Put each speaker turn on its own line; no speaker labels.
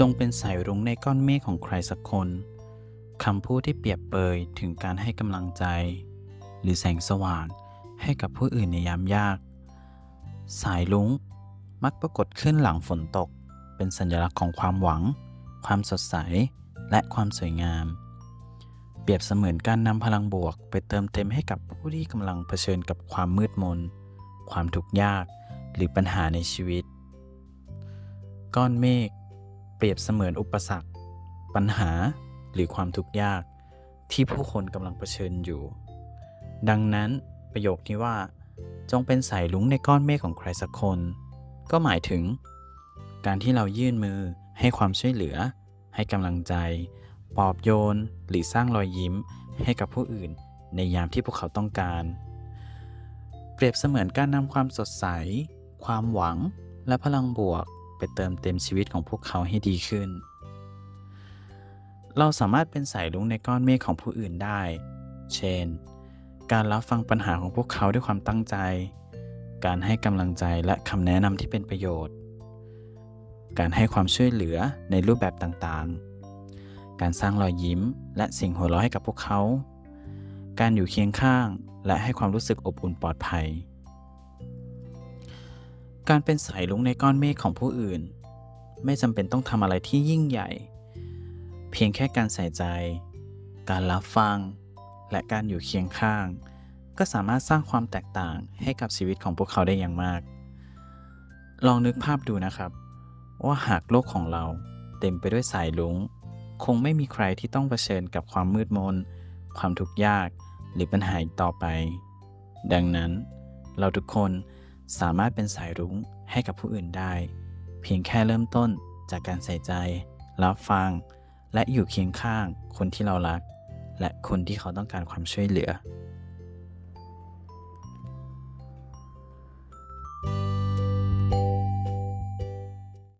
จงเป็นสายรุ้งในก้อนเมฆของใครสักคนคำพูดที่เปรียบเปยถึงการให้กำลังใจ หรือแสงสว่างให้กับผู้อื่นในยามยาก สายรุ้งมักปรากฏขึ้นหลังฝนตก เป็นสัญลักษณ์ของความหวัง ความสดใส และความสวยงาม เปรียบเสมือนการนำพลังบวก ไปเติมเต็มให้กับผู้ที่กำลังเผชิญกับความมืดมน ความทุกข์ยาก หรือปัญหาในชีวิต ก้อนเมฆ เปรียบเสมือนอุปสรรค ปัญหาหรือความทุกข์ยากที่ผู้คนกำลังเผชิญอยู่ ดังนั้นประโยคที่ว่า จงเป็นสายลุงในก้อนเมฆของใครสักคน ก็หมายถึง การที่เรายื่นมือให้ความช่วยเหลือ ให้กำลังใจ ปลอบโยน หรือสร้างรอยยิ้มให้กับผู้อื่นในยามที่พวกเขาต้องการ เปรียบเสมือนการนำความสดใส ความหวัง และพลังบวก ไปเติมเต็มชีวิตของพวกเขาให้ดีขึ้น เราสามารถเป็นสายลุงในก้อนเมฆของผู้อื่นได้ เช่น การรับฟังปัญหาของพวกเขาด้วยความตั้งใจ การให้กำลังใจและคำแนะนำที่เป็นประโยชน์ การให้ความช่วยเหลือในรูปแบบต่างๆ การสร้างรอยยิ้มและสิ่งหัวเราะให้กับพวกเขา การอยู่เคียงข้างและให้ความรู้สึกอบอุ่นปลอดภัย การเป็นสายลุงในก้อนเมฆของผู้อื่น ไม่จำเป็นต้องทำอะไรที่ยิ่งใหญ่ เพียงแค่การใส่ใจ การรับฟัง และการอยู่เคียงข้าง ก็สามารถสร้างความแตกต่างให้กับชีวิตของพวกเขาได้อย่างมาก ลองนึกภาพดูนะครับ ว่าหากโลกของเราเต็มไปด้วยสายลุงคงไม่มีใครที่ต้องเผชิญกับความมืดมน ความทุกข์ยาก หรือปัญหาอีกต่อไป ดังนั้นเราทุกคน สามารถเป็นสายรุ้งให้กับผู้อื่นได้ เพียงแค่เริ่มต้นจากการใส่ใจ รับฟัง และอยู่เคียงข้างคนที่เรารัก และคนที่เขาต้องการความช่วยเหลือ